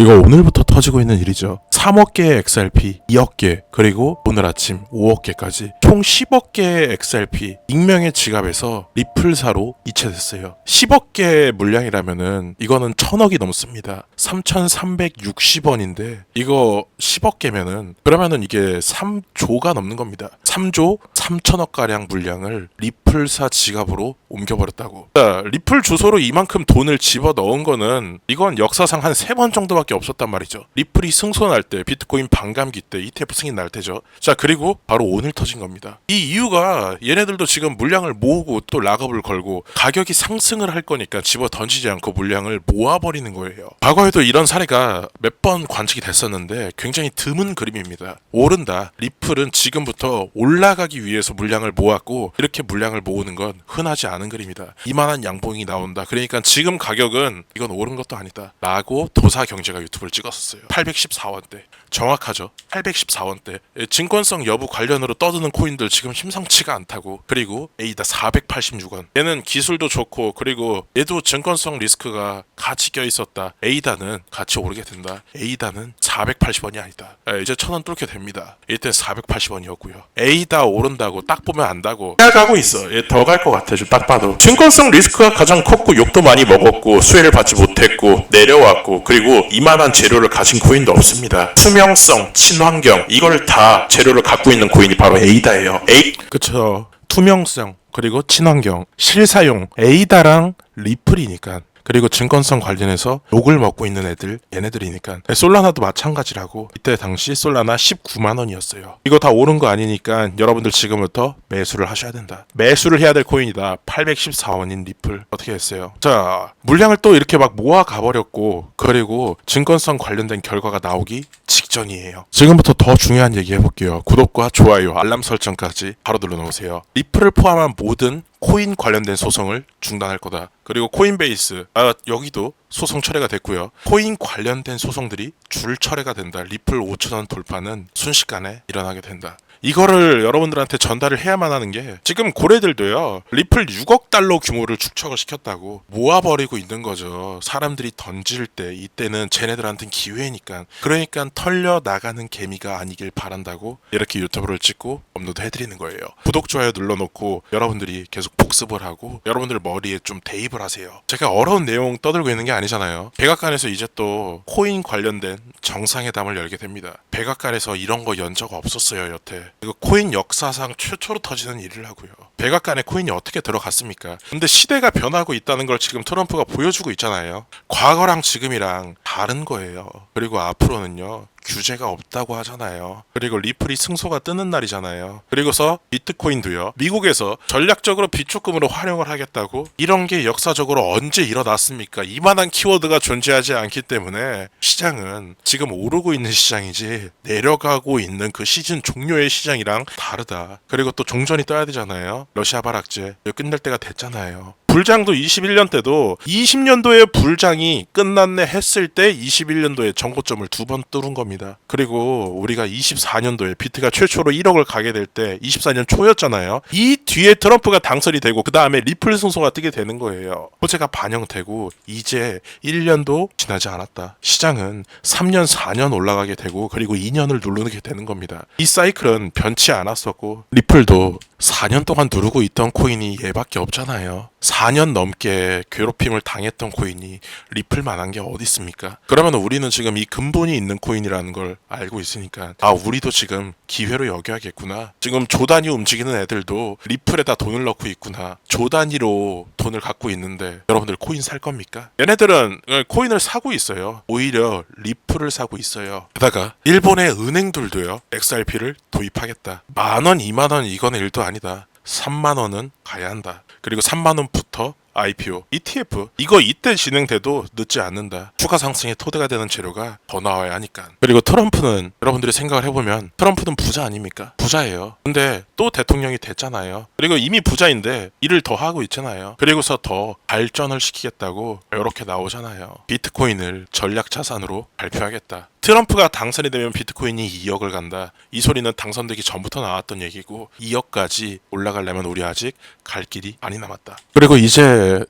이거 오늘부터 터지고 있는 일이죠. 3억 개의 XRP, 2억 개, 그리고 오늘 아침 5억 개까지 총 10억 개의 XRP 익명의 지갑에서 리플사로 이체됐어요. 10억 개의 물량이라면은 이거는 1000억이 넘습니다. 3,360원인데 이거 10억 개면은 그러면은 이게 3조가 넘는 겁니다. 3조 3천억 가량 물량을 리플사 지갑으로 옮겨버렸다고. 자, 리플 주소로 이만큼 돈을 집어 넣은 거는 이건 역사상 한 세 번 정도밖에 없었단 말이죠. 리플이 승소날 때, 비트코인 반감기 때, ETF 승인 날 때죠. 자, 그리고 바로 오늘 터진 겁니다. 이 이유가 얘네들도 지금 물량을 모으고 또 락업을 걸고 가격이 상승을 할 거니까 집어 던지지 않고 물량을 모아버리는 거예요. 과거에도 이런 사례가 몇 번 관측이 됐었는데 굉장히 드문 그림입니다. 오른다. 리플은 지금부터 올라가기 위해서 물량을 모았고 이렇게 물량을 모으는 건 흔하지 않은 그림이다. 이만한 양봉이 나온다. 그러니까 지금 가격은 이건 오른 것도 아니다. 라고 도사 경제가 유튜브를 찍었었어요. 814원 대. 정확하죠. 814원대. 예, 증권성 여부 관련으로 떠드는 코인들 지금 심상치가 않다고. 그리고 에이다 486원. 얘는 기술도 좋고 그리고 얘도 증권성 리스크가 같이 껴 있었다. 에이다는 같이 오르게 된다. 에이다는 480원이 아니다. 예, 이제 천원 뚫게 됩니다. 이때 480원이었고요. 에이다 오른다고 딱 보면 안다고. 가고 있어. 얘 더 갈 것 같아. 좀딱 봐도. 증권성 리스크가 가장 컸고 욕도 많이 먹었고 수혜를 받지 못했고 내려왔고 그리고 이만한 재료를 가진 코인도 없습니다. 투명성, 친환경 이걸 다 재료를 갖고 있는 코인이 바로 에이다예요. 에이 그쵸. 투명성 그리고 친환경 실사용 에이다랑 리플이니까 그리고 증권성 관련해서 욕을 먹고 있는 애들 얘네들이니까. 솔라나도 마찬가지라고. 이때 당시 솔라나 19만 원이었어요. 이거 다 오른 거 아니니까 여러분들 지금부터 매수를 하셔야 된다. 매수를 해야 될 코인이다. 814원인 리플. 어떻게 했어요? 자 물량을 또 이렇게 막 모아 가버렸고 그리고 증권성 관련된 결과가 나오기 직전이에요. 지금부터 더 중요한 얘기 해볼게요. 구독과 좋아요 알람 설정까지 바로 눌러놓으세요. 리플을 포함한 모든 코인 관련된 소송을 중단할 거다. 그리고 코인베이스 아 여기도 소송 철회가 됐고요. 코인 관련된 소송들이 줄 철회가 된다. 리플 5천원 돌파는 순식간에 일어나게 된다. 이거를 여러분들한테 전달을 해야만 하는 게 지금 고래들도요 리플 6억 달러 규모를 축적을 시켰다고 모아버리고 있는 거죠 사람들이 던질 때 이때는 쟤네들한테는 기회니까 그러니까 털려 나가는 개미가 아니길 바란다고 이렇게 유튜브를 찍고 업로드 해드리는 거예요 구독 좋아요 눌러놓고 여러분들이 계속 복습을 하고 여러분들 머리에 좀 대입을 하세요 제가 어려운 내용 떠들고 있는 게 아니잖아요 백악관에서 이제 또 코인 관련된 정상회담을 열게 됩니다 백악관에서 이런 거 연적 없었어요 여태 이거 코인 역사상 최초로 터지는 일을 하고요. 백악관에 코인이 어떻게 들어갔습니까? 근데 시대가 변하고 있다는 걸 지금 트럼프가 보여주고 있잖아요. 과거랑 지금이랑 다른 거예요. 그리고 앞으로는요. 규제가 없다고 하잖아요. 그리고 리플이 승소가 뜨는 날이잖아요. 그리고서 비트코인도요. 미국에서 전략적으로 비축금으로 활용을 하겠다고 이런 게 역사적으로 언제 일어났습니까? 이만한 키워드가 존재하지 않기 때문에 시장은 지금 오르고 있는 시장이지 내려가고 있는 그 시즌 종료의 시장이랑 다르다. 그리고 또 종전이 떠야 되잖아요. 러시아 발악제 끝날 때가 됐잖아요. 불장도 21년 때도 20년도에 불장이 끝났네 했을 때 21년도에 정고점을 두 번 뚫은 겁니다. 그리고 우리가 24년도에 비트가 최초로 1억을 가게 될 때 24년 초였잖아요. 이 뒤에 트럼프가 당선이 되고 그 다음에 리플 승소가 뜨게 되는 거예요. 호재가 반영되고 이제 1년도 지나지 않았다. 시장은 3년 4년 올라가게 되고 그리고 2년을 누르게 되는 겁니다. 이 사이클은 변치 않았었고 리플도 4년 동안 누르고 있던 코인이 얘밖에 없잖아요. 4년 넘게 괴롭힘을 당했던 코인이 리플 만한 게 어디 있습니까? 그러면 우리는 지금 이 근본이 있는 코인이라는 걸 알고 있으니까 아 우리도 지금 기회로 여겨야겠구나. 지금 조단위 움직이는 애들도 리플에다 돈을 넣고 있구나. 조단위로 돈을 갖고 있는데 여러분들 코인 살 겁니까? 얘네들은 코인을 사고 있어요. 오히려 리플을 사고 있어요. 게다가 일본의 은행들도요. XRP를 도입하겠다. 만 원, 이만 원 이거는 일도 아니다. 3만 원은 가야 한다. 그리고 3만 원부터 IPO, ETF 이거 이때 진행돼도 늦지 않는다. 추가 상승의 토대가 되는 재료가 더 나와야 하니까. 그리고 트럼프는 여러분들이 생각을 해보면 트럼프는 부자 아닙니까? 부자예요. 근데 또 대통령이 됐잖아요. 그리고 이미 부자인데 일을 더 하고 있잖아요. 그리고서 더 발전을 시키겠다고 이렇게 나오잖아요. 비트코인을 전략 자산으로 발표하겠다. 트럼프가 당선이 되면 비트코인이 2억을 간다. 이 소리는 당선되기 전부터 나왔던 얘기고 2억까지 올라가려면 우리 아직 갈 길이 많이 남았다. 그리고 이제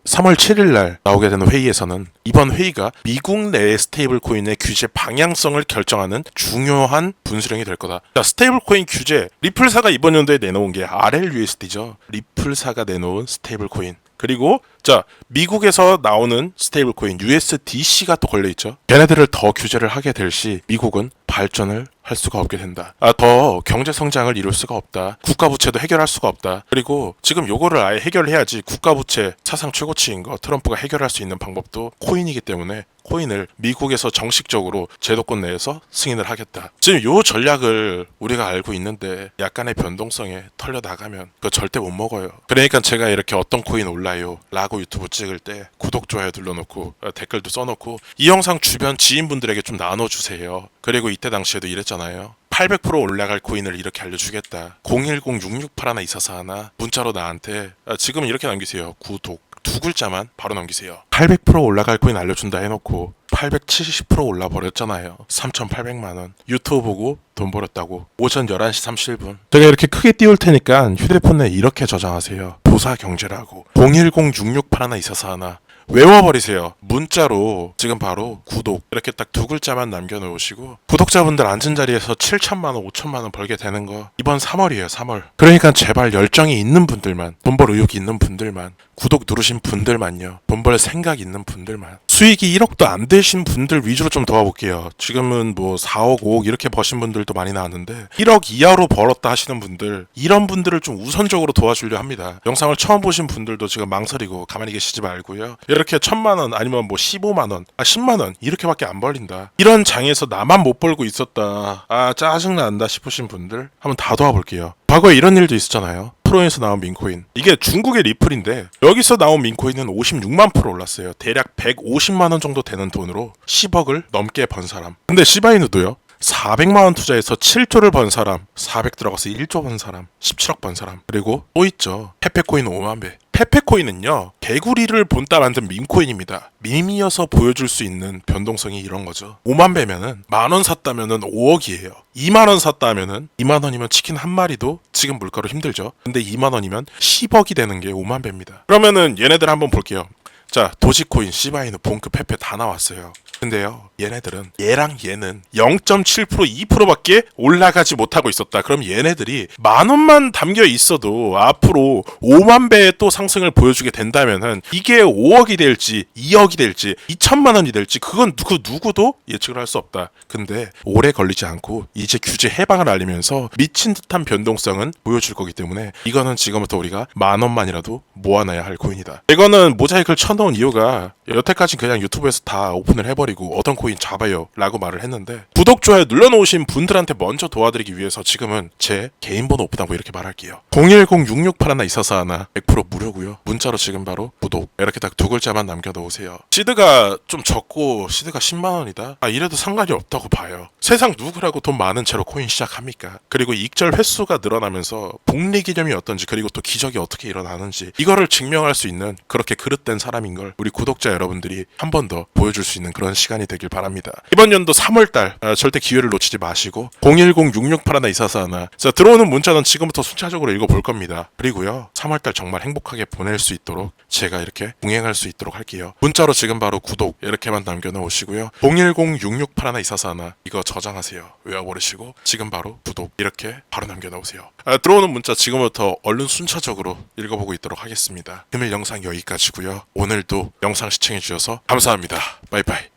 3월 7일 날 나오게 되는 회의에서는 이번 회의가 미국 내 스테이블 코인의 규제 방향성을 결정하는 중요한 분수령이 될 거다. 자, 스테이블 코인 규제 리플사가 이번 연도에 내놓은 게 RLUSD죠. 리플사가 내놓은 스테이블 코인. 그리고 자 미국에서 나오는 스테이블 코인 USDC가 또 걸려 있죠. 걔네들을 더 규제를 하게 될 시 미국은 발전을 할 수가 없게 된다. 아, 더 경제 성장을 이룰 수가 없다. 국가 부채도 해결할 수가 없다. 그리고 지금 요거를 아예 해결해야지 국가 부채 사상 최고치인 거 트럼프가 해결할 수 있는 방법도 코인이기 때문에 코인을 미국에서 정식적으로 제도권 내에서 승인을 하겠다. 지금 요 전략을 우리가 알고 있는데 약간의 변동성에 털려 나가면 그거 절대 못 먹어요. 그러니까 제가 이렇게 어떤 코인 올라요 라고 유튜브 찍을 때 구독 좋아요 눌러놓고 어, 댓글도 써놓고 이 영상 주변 지인분들에게 좀 나눠주세요. 그리고 이때 당시에도 이랬잖아요. 800% 올라갈 코인을 이렇게 알려주겠다. 010-668 하나 있어서 하나 문자로 나한테 아, 지금 이렇게 남기세요. 구독 두 글자만 바로 남기세요. 800% 올라갈 코인 알려준다 해놓고 870% 올라 버렸잖아요. 3,800만 원. 유튜브 보고 돈 벌었다고. 오전 11시 37분. 제가 이렇게 크게 띄울 테니까 휴대폰에 이렇게 저장하세요. 도사 경제라고. 010-668 하나 있어서 하나. 외워버리세요. 문자로 지금 바로 구독 이렇게 딱 두 글자만 남겨놓으시고 구독자분들 앉은 자리에서 7천만 원, 5천만 원 벌게 되는 거 이번 3월이에요. 3월. 그러니까 제발 열정이 있는 분들만, 돈벌 의욕이 있는 분들만, 구독 누르신 분들만요. 돈벌 생각 있는 분들만. 수익이 1억도 안 되신 분들 위주로 좀 도와볼게요. 지금은 뭐 4억, 5억 이렇게 버신 분들도 많이 나왔는데 1억 이하로 벌었다 하시는 분들 이런 분들을 좀 우선적으로 도와주려 합니다. 영상을 처음 보신 분들도 지금 망설이고 가만히 계시지 말고요. 이렇게 천만 원 아니면 뭐 15만 원, 아 10만 원 이렇게밖에 안 벌린다. 이런 장에서 나만 못 벌고 있었다. 아 짜증 난다 싶으신 분들 한번 다 도와볼게요. 과거에 이런 일도 있었잖아요. 프로에서 나온 민코인. 이게 중국의 리플인데 여기서 나온 민코인은 56만 프로 올랐어요. 대략 150만 원 정도 되는 돈으로 10억을 넘게 번 사람. 근데 시바이누도요. 400만 원 투자해서 7조를 번 사람, 400 들어가서 1조 번 사람, 17억 번 사람. 그리고 또 있죠. 페페코인 5만 배. 페페코인은요 개구리를 본따 만든 밈코인입니다. 밈이어서 보여줄 수 있는 변동성이 이런 거죠. 5만 배면은 만 원 샀다면은 5억이에요. 2만 원 샀다면은 2만 원이면 치킨 한 마리도 지금 물가로 힘들죠. 근데 2만 원이면 10억이 되는 게 5만 배입니다. 그러면은 얘네들 한번 볼게요. 자 도지코인, 시바이누, 봉크, 페페 다 나왔어요. 근데요 얘네들은 얘랑 얘는 0.7% 2%밖에 올라가지 못하고 있었다. 그럼 얘네들이 만 원만 담겨 있어도 앞으로 5만 배의 또 상승을 보여주게 된다면은 이게 5억이 될지 2억이 될지 2천만 원이 될지 그건 그 누구도 예측을 할 수 없다. 근데 오래 걸리지 않고 이제 규제 해방을 알리면서 미친 듯한 변동성은 보여줄 거기 때문에 이거는 지금부터 우리가 만 원만이라도 모아놔야 할 코인이다. 이거는 모자이크를 쳐놓은 이유가 여태까지 그냥 유튜브에서 다 오픈을 해버리고 어떤 코인 잡아요 라고 말을 했는데 구독, 좋아요 눌러놓으신 분들한테 먼저 도와드리기 위해서 지금은 제 개인 번호 오픈하고 이렇게 말할게요. 010-668 하나 있어서 하나 100% 무료고요. 문자로 지금 바로 구독 이렇게 딱 두 글자만 남겨놓으세요. 시드가 좀 적고 시드가 10만원이다? 아 이래도 상관이 없다고 봐요. 세상 누구라고 돈 많은 채로 코인 시작합니까? 그리고 익절 횟수가 늘어나면서 복리 기념이 어떤지 그리고 또 기적이 어떻게 일어나는지 이거를 증명할 수 있는 그렇게 그릇된 사람인 걸 우리 구독자 여러분들이 한 번 더 보여줄 수 있는 그런 시간이 되길 바랍니다. 이번 연도 3월달 아, 절대 기회를 놓치지 마시고 010-668 하나 있어서 하나 자 들어오는 문자는 지금부터 순차적으로 읽어볼 겁니다. 그리고요 3월달 정말 행복하게 보낼 수 있도록 제가 이렇게 동행할 수 있도록 할게요. 문자로 지금 바로 구독 이렇게만 남겨놓으시고요 010-668 하나 있어서 하나 이거 저장하세요. 외워버리시고 지금 바로 구독 이렇게 바로 남겨놓으세요. 아, 들어오는 문자 지금부터 얼른 순차적으로 읽어보고 있도록 하겠습니다. 금일 영상 여기까지고요. 오늘도 영상 시청해주셔서 감사합니다. 바이바이.